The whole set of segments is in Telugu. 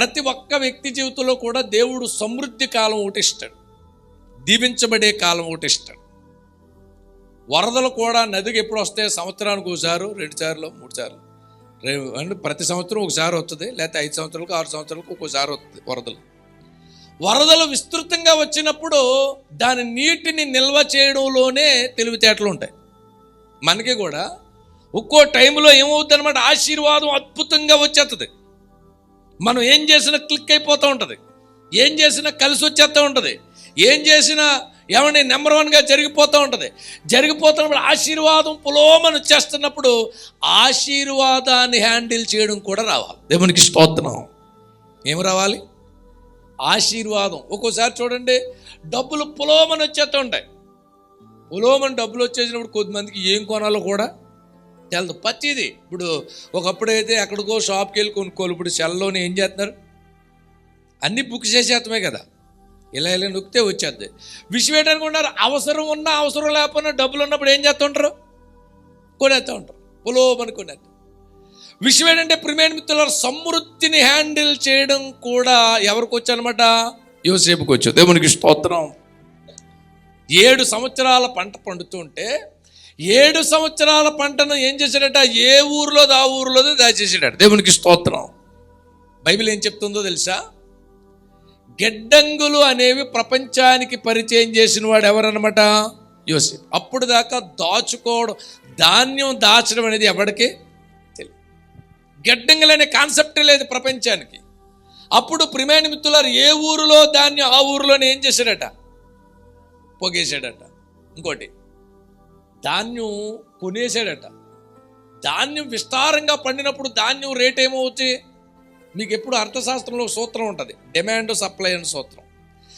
ప్రతి ఒక్క వ్యక్తి జీవితంలో కూడా దేవుడు సమృద్ధి కాలం ఒకటి ఇస్తాడు. దీవించబడే కాలం ఒకటి ఇస్తాడు. వరదలు కూడా నదికి ఎప్పుడు వస్తాయి? సంవత్సరానికి ఒకసారి రెండు సార్లు మూడు సార్లు. రే- అంటే ప్రతి సంవత్సరం ఒకసారి వస్తుంది లేకపోతే ఐదు సంవత్సరాలకు ఆరు సంవత్సరాలకు ఒక్కోసారి వస్తుంది వరదలు. వరదలు విస్తృతంగా వచ్చినప్పుడు దాని నీటిని నిల్వ చేయడంలోనే తెలివితేటలు ఉంటాయి. మనకి కూడా ఒక్కో టైంలో ఏమవుతుంది అనమాట ఆశీర్వాదం అద్భుతంగా వచ్చేస్తుంది మనం ఏం చేసినా క్లిక్ అయిపోతూ ఉంటుంది. ఏం చేసినా కలిసి వచ్చేస్తూ ఉంటుంది. ఏం చేసినా ఏమండి నెంబర్ వన్గా జరిగిపోతూ ఉంటుంది. జరిగిపోతున్నప్పుడు ఆశీర్వాదం పులోమని వచ్చేస్తున్నప్పుడు ఆశీర్వాదాన్ని హ్యాండిల్ చేయడం కూడా రావాలి. దేవునికి స్తోత్రం. ఏమి రావాలి? ఆశీర్వాదం. ఒక్కోసారి చూడండి డబ్బులు పులోమని వచ్చేస్తూ ఉంటాయి. పులోమని డబ్బులు వచ్చేసినప్పుడు కొద్దిమందికి ఏం కొనాలో కూడా తెలదు. పచ్చిది. ఇప్పుడు ఒకప్పుడు అయితే ఎక్కడికో షాప్కి వెళ్ళి కొనుక్కోవాలి. ఇప్పుడు సెల్లోనే ఏం చేస్తున్నారు? అన్నీ బుక్ చేసేస్తామే కదా. ఇలా ఇలా నొక్కితే వచ్చేద్ది విషయం ఏంటనుకుంటారు అవసరం ఉన్నా అవసరం లేకపోయినా డబ్బులు ఉన్నప్పుడు ఏం చేస్తుంటారు? కొనేస్తూ ఉంటారు. పులోమని కొనేస్తారు. విషయం ఏంటంటే ప్రిమేణ మిత్రుల సమృద్ధిని హ్యాండిల్ చేయడం కూడా ఎవరికి వచ్చనమాట యోసేపుకి వచ్చు. దేవునికి స్తోత్రం. ఏడు సంవత్సరాల పంట పండుతుంటే ఏడు సంవత్సరాల పంటను ఏం చేశాడట? ఏ ఊర్లో ఆ ఊర్లో దాచేసాడట దేవునికి స్తోత్రం. బైబిల్ ఏం చెప్తుందో తెలుసా? గెడ్డంగులు అనేవి ప్రపంచానికి పరిచయం చేసిన వాడు ఎవరనమాట యోసేపు. అప్పుడు దాకా దాచుకోవడం ధాన్యం దాచడం అనేది ఎవరికి తెలియదు గెడ్డంగులు అనే కాన్సెప్టే లేదు ప్రపంచానికి. అప్పుడు ప్రిమేణ మిత్రులారు ఏ ఊరిలో ధాన్యం ఆ ఊరిలోనే ఏం చేశాడట? పొగేశాడట. ఇంకోటి ధాన్యం కొనేసాడట ధాన్యం విస్తారంగా పండినప్పుడు ధాన్యం రేట్ ఏమవుతుంది మీకు ఎప్పుడు అర్థశాస్త్రంలో సూత్రం ఉంటుంది. డిమాండ్ సప్లై అని సూత్రం.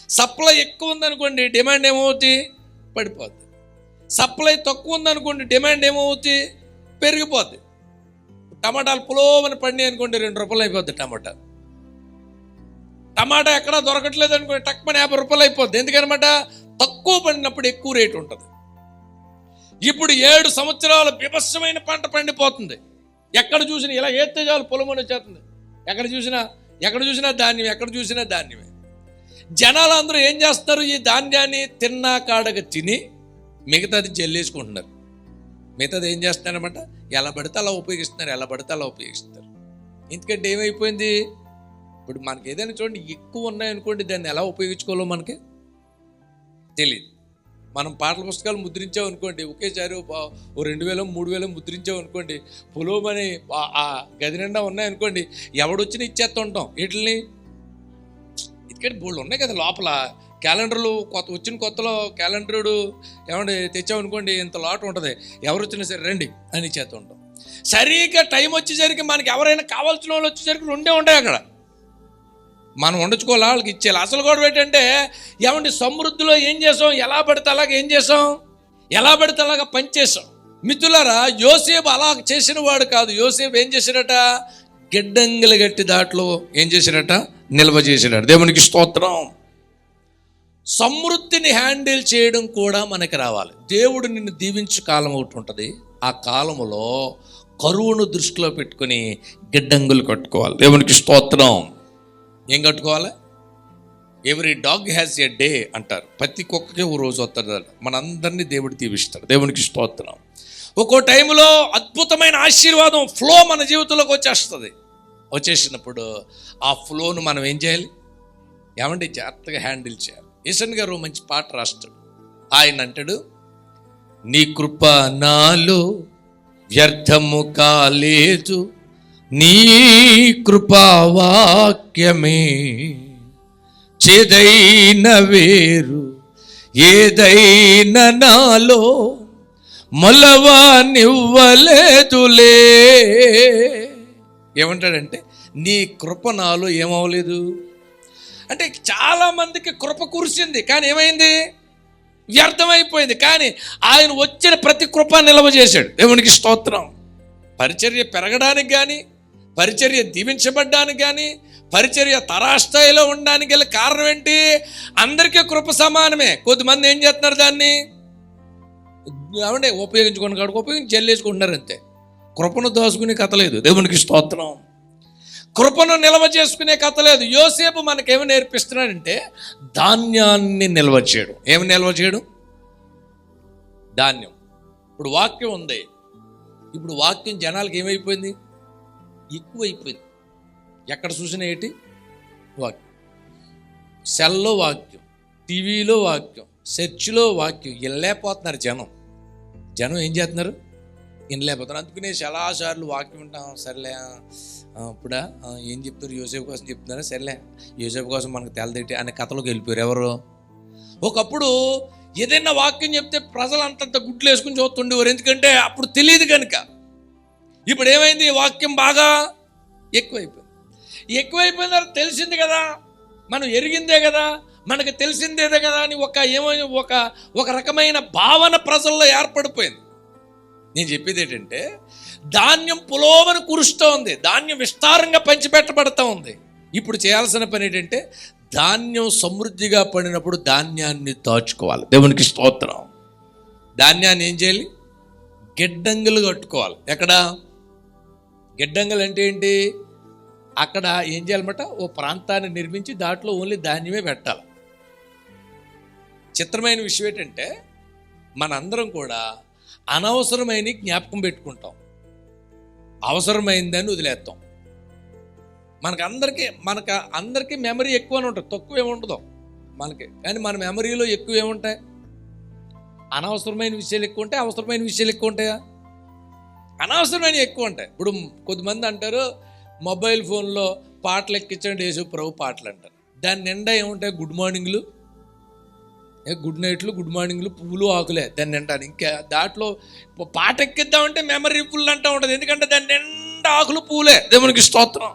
సప్లై ఎక్కువ ఉందనుకోండి డిమాండ్ ఏమవుతుంది పడిపోద్ది. సప్లై తక్కువ ఉందనుకోండి డిమాండ్ ఏమవుతుంది పెరిగిపోద్ది. టమాటాలు పులోమని పండి అనుకోండి రెండు రూపాయలు అయిపోద్ది టమాటా. టమాటా ఎక్కడా దొరకట్లేదు అనుకోండి టక్మని యాభై రూపాయలు అయిపోద్ది. ఎందుకనమాట? తక్కువ పండినప్పుడు ఎక్కువ రేటు ఉంటుంది. ఇప్పుడు ఏడు సంవత్సరాల విభత్సమైన పంట పండిపోతుంది. ఎక్కడ చూసినా ఇలా ఏ చాలు పొలమని వచ్చేస్తుంది. ఎక్కడ చూసినా ఎక్కడ చూసినా ధాన్యం ఎక్కడ చూసినా ధాన్యమే. జనాలు అందరూ ఏం చేస్తారు? ఈ ధాన్యాన్ని తిన్నా కాడగా తిని మిగతాది జల్లేసుకుంటున్నారు. మిగతాది ఏం చేస్తున్నారన్నమాట? ఎలా పడితే అలా ఉపయోగిస్తున్నారు ఎలా పడితే అలా ఉపయోగిస్తారు ఎందుకంటే ఏమైపోయింది? ఇప్పుడు మనకి ఏదైనా చూడండి ఎక్కువ ఉన్నాయనుకోండి దాన్ని ఎలా ఉపయోగించుకోవాలో మనకి తెలియదు మనం పాటల పుస్తకాలు ముద్రించాం అనుకోండి ఒకేసారి ఓ రెండు వేలు మూడు వేలు ముద్రించాం అనుకోండి పొలోమని ఆ- గది నిండా ఉన్నాయనుకోండి ఎవడొచ్చినా ఇచ్చేస్తూ ఉంటాం. వీటిని ఇక్కడ బోళ్ళు ఉన్నాయి కదా లోపల. క్యాలెండర్లు కొత్త వచ్చిన కొత్తలో క్యాలెండరుడు ఏమండి తెచ్చామనుకోండి ఇంత లాట్ ఉంటుంది. ఎవరు వచ్చినా సరే రండి అని ఇచ్చేస్తూ ఉంటాం. సరిగ్గా టైం వచ్చేసరికి మనకి ఎవరైనా కావాల్సిన వాళ్ళు వచ్చేసరికి రెండే ఉంటాయి అక్కడ. మనం వండుకోవాలి వాళ్ళకి ఇచ్చేయాలి? అసలు కూడా ఏంటంటే ఏమండి సమృద్ధిలో ఏం చేసాం? ఎలా పడితే అలాగ ఏం చేసాం? ఎలా పడితే అలాగ పనిచేసాం మిత్రులారా యోసేపు అలా చేసిన వాడు కాదు. యోసేపు ఏం చేశాడట? గిడ్డంగిలు గట్టి దాంట్లో ఏం చేశాడట? నిల్వ చేశాడట దేవునికి స్తోత్రం. సమృద్ధిని హ్యాండిల్ చేయడం కూడా మనకి రావాలి. దేవుడు నిన్ను దీవించు కాలం ఒకటి ఉంటుంది. ఆ కాలములో కరువును దృష్టిలో పెట్టుకుని గిడ్డంగులు కట్టుకోవాలి. దేవునికి స్తోత్రం. ఏం కట్టుకోవాలి? Every dog has a day అంటారు. ప్రతి కుక్కకి ఓ రోజు వస్తారు మనందరినీ దేవుడు దీవిస్తాడు. దేవునికి స్తోత్రం. ఒక్కో టైంలో అద్భుతమైన ఆశీర్వాదం ఫ్లో మన జీవితంలోకి వచ్చేస్తుంది. వచ్చేసినప్పుడు ఆ ఫ్లోను మనం ఏం చేయాలి? ఏమంటే జాగ్రత్తగా హ్యాండిల్ చేయాలి. ఈశన్ గారు మంచి పాట రాస్తాడు. ఆయన అంటాడు నీ కృప నాలో వ్యర్థము కాలేదు. నీ కృపావాక్యమే చేదైన వేరు ఏదైనా నాలో మొలవా నివ్వలేదులే ఏమంటాడంటే నీ కృప నాలో ఏమవలేదు అంటే చాలా మందికి కృప కురిసింది కానీ ఏమైంది? వ్యర్థమైపోయింది కానీ ఆయన వచ్చిన ప్రతి కృప నిల్వ చేశాడు. దేవునికి స్తోత్రం. పరిచర్య పెరగడానికి కానీ పరిచర్య దీవించబడ్డానికి కానీ పరిచర్య తరాస్థాయిలో ఉండడానికి గల కారణం ఏంటి? అందరికీ కృప సమానమే. కొద్దిమంది ఏం చేస్తున్నారు దాన్ని? ఏమంటే ఉపయోగించుకుని కాడికి ఉపయోగించి చెల్లేసుకుంటున్నారు అంతే. కృపను దోసుకునే కథ లేదు. దేవునికి స్తోత్రం. కృపను నిల్వ చేసుకునే కథ లేదు. యోసేపు మనకేమి నేర్పిస్తున్నాడంటే ధాన్యాన్ని నిల్వ చేయడం. ఏమి నిల్వ చేయడం? ధాన్యం. ఇప్పుడు వాక్యం ఉంది. ఇప్పుడు వాక్యం జనాలకి ఏమైపోయింది? ఎక్కువైపోయింది. ఎక్కడ చూసినా ఏంటి? వాక్యం. సెల్లో వాక్యం టీవీలో వాక్యం చర్చిలో వాక్యం వెళ్ళలేకపోతున్నారు జనం. జనం ఏం చేస్తున్నారు? వినలేకపోతున్నారు. అందుకనే చాలాసార్లు వాక్యం ఉంటాం సర్లే ఇప్పుడా ఏం చెప్తారు యోసేపు కోసం చెప్తున్నారా? సర్లే యోసేపు కోసం మనకు తెలదేటి అనే కథలోకి వెళ్ళిపోయారు ఎవరు? ఒకప్పుడు ఏదైనా వాక్యం చెప్తే ప్రజలు అంతంత గుడ్లు వేసుకుని చూస్తుండేవారు. ఎందుకంటే అప్పుడు తెలియదు కనుక ఇప్పుడు ఏమైంది వాక్యం బాగా ఎక్కువైపోయింది. ఎక్కువైపోయిన తర్వాత తెలిసింది కదా మనం ఎరిగిందే కదా మనకు తెలిసిందేదే కదా అని ఒక ఏమైనా ఒక ఒక రకమైన భావన ప్రజల్లో ఏర్పడిపోయింది. నేను చెప్పేది ఏంటంటే ధాన్యం పులోమని కురుస్తూ ఉంది ధాన్యం విస్తారంగా పంచిపెట్టబడతా ఉంది. ఇప్పుడు చేయాల్సిన పని ఏంటంటే ధాన్యం సమృద్ధిగా పడినప్పుడు ధాన్యాన్ని దాచుకోవాలి. దేవునికి స్తోత్రం. ధాన్యాన్ని ఏం చేయాలి? గిడ్డంగులు కట్టుకోవాలి. ఎక్కడ? గిడ్డంగులు అంటే ఏంటి? అక్కడ ఏం చేయాలన్నమాట? ఓ ప్రాంతాన్ని నిర్మించి దాంట్లో ఓన్లీ ధాన్యమే పెట్టాలి. చిత్రమైన విషయం ఏంటంటే మనందరం కూడా అనవసరమైన జ్ఞాపకం పెట్టుకుంటాం. అవసరమైందని వదిలేస్తాం. మనకు అందరికీ మనకు అందరికీ మెమరీ ఎక్కువ అని ఉంటుంది. తక్కువ ఏముండదు మనకి. కానీ మన మెమరీలో ఎక్కువ ఏముంటాయి అనవసరమైన విషయాలు ఎక్కువ ఉంటాయి. అవసరమైన విషయాలు ఎక్కువ ఉంటాయా? అనవసరమైన ఎక్కువ ఉంటాయి. ఇప్పుడు కొద్దిమంది అంటారు మొబైల్ ఫోన్లో పాటలు ఎక్కించండి యేసు ప్రభు పాటలు అంటారు. దాని నిండా ఏముంటాయి? గుడ్ మార్నింగ్లు. ఏ గుడ్ నైట్లు గుడ్ మార్నింగ్లు పువ్వులు ఆకులే దాన్ని నిండాను ఇంకా దాంట్లో పాట ఎక్కిద్దామంటే మెమరీ ఫుల్ అంటూ ఉంటుంది. ఎందుకంటే దాని నిండా ఆకులు పువ్వులే. దేవునికి స్తోత్రం.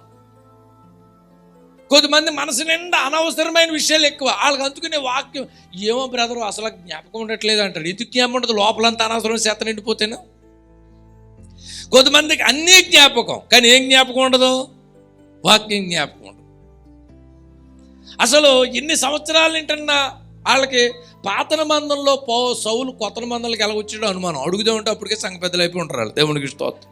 కొద్దిమంది మనసు నిండా అనవసరమైన విషయాలు ఎక్కువ. వాళ్ళకి అందుకునే వాక్యం ఏమో బ్రదరు అసలు జ్ఞాపకం ఉండట్లేదు అంటారు. ఎందుకు జ్ఞాపకం ఉండదు? లోపలంతా అనవసరం చేత నిండిపోతేనే. కొంతమందికి అన్నీ జ్ఞాపకం కానీ ఏం జ్ఞాపకం ఉండదు? వాక్యం జ్ఞాపకం ఉండదు. అసలు ఎన్ని సంవత్సరాలు వింటున్నా వాళ్ళకి పాతన మందంలో పో సౌలు కొత్త మందలకి ఎలా వచ్చాడో అనుమానం. అడుగుదామంటే అప్పటికే సంఘ పెద్దలు అయిపోయి ఉంటారు వాళ్ళు. దేవునికి స్తోత్రం.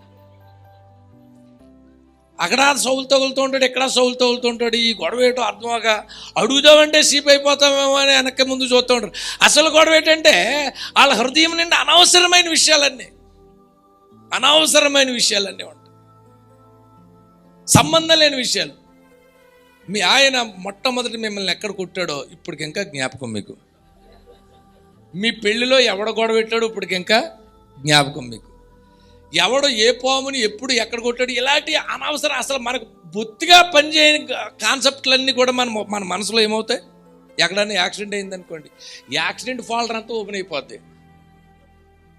అక్కడ సౌలు తగులుతూ ఉంటాడు ఇక్కడ సౌలు తగులుతూ ఉంటాడు ఈ గొడవ ఏంటో అర్థమగా అడుగుదామంటే సీప్ అయిపోతామేమో అని వెనక్కి ముందు చూస్తూ ఉంటారు. అసలు గొడవ ఏంటంటే వాళ్ళ హృదయం నిండా అనవసరమైన విషయాలన్నీ. అనవసరమైన విషయాలన్నీ ఉంటాయి. సంబంధం లేని విషయాలు. మీ ఆయన మొట్టమొదటి మిమ్మల్ని ఎక్కడ కొట్టాడో ఇప్పటికి ఇంకా జ్ఞాపకం మీకు. మీ పెళ్ళిలో ఎవడ గొడవ పెట్టాడో ఇప్పటికి ఇంకా జ్ఞాపకం మీకు. ఎవడు ఏ పాముని ఎప్పుడు ఎక్కడ కొట్టాడు ఇలాంటి అనవసరం అసలు మనకు బొత్తిగా పనిచేయని కాన్సెప్ట్లన్నీ కూడా మన మన మనసులో ఏమవుతాయి? ఎక్కడైనా యాక్సిడెంట్ అయిందనుకోండి. యాక్సిడెంట్ ఫాల్డర్ అంతా ఓపెన్ అయిపోద్ది.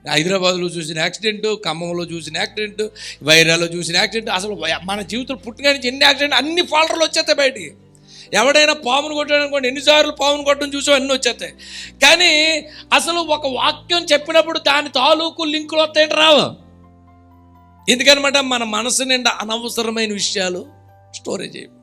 హైదరాబాద్లో చూసిన యాక్సిడెంట్ ఖమ్మంలో చూసిన యాక్సిడెంట్ వైరాలో చూసిన యాక్సిడెంట్ అసలు మన జీవితంలో పుట్టిన నుంచి ఎన్ని యాక్సిడెంట్ అన్ని ఫాల్టర్లు వచ్చేస్తాయి బయటికి. ఎవడైనా పామును కొట్టాడనుకోండి ఎన్నిసార్లు పామును కొట్టడం చూసాం అన్నీ వచ్చేస్తాయి. కానీ అసలు ఒక వాక్యం చెప్పినప్పుడు దాని తాలూకు లింకులు వస్తాయంటే రావు. ఎందుకనమాట? మన మనసు నిండా అనవసరమైన విషయాలు స్టోరేజ్ చేయం